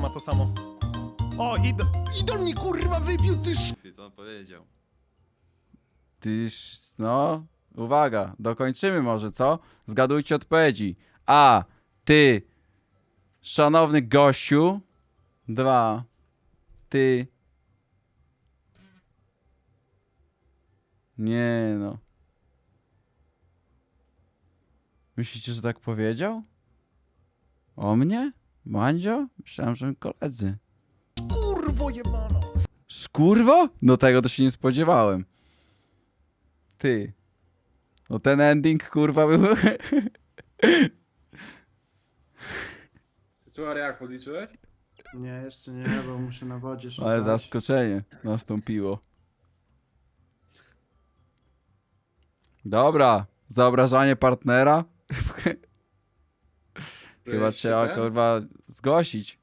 Ma to samo. O, id idol mi kurwa wybił, ty sz... Co on powiedział? Tyż, no, uwaga, dokończymy może, co? Zgadujcie odpowiedzi. A. Ty, szanowny gościu. Dwa. Ty. Nie no. Myślicie, że tak powiedział? O mnie? Mandzio? Myślałem, że koledzy. Kurwo jebana. Skurwo? No tego to się nie spodziewałem. Ty. No ten ending kurwa był. Słuchaj, jak podliczyłeś? Nie, jeszcze nie, bo muszę na wodzie szukać. Ale zaskoczenie nastąpiło. Dobra, zaobrażanie partnera. Chyba trzeba kurwa zgłosić.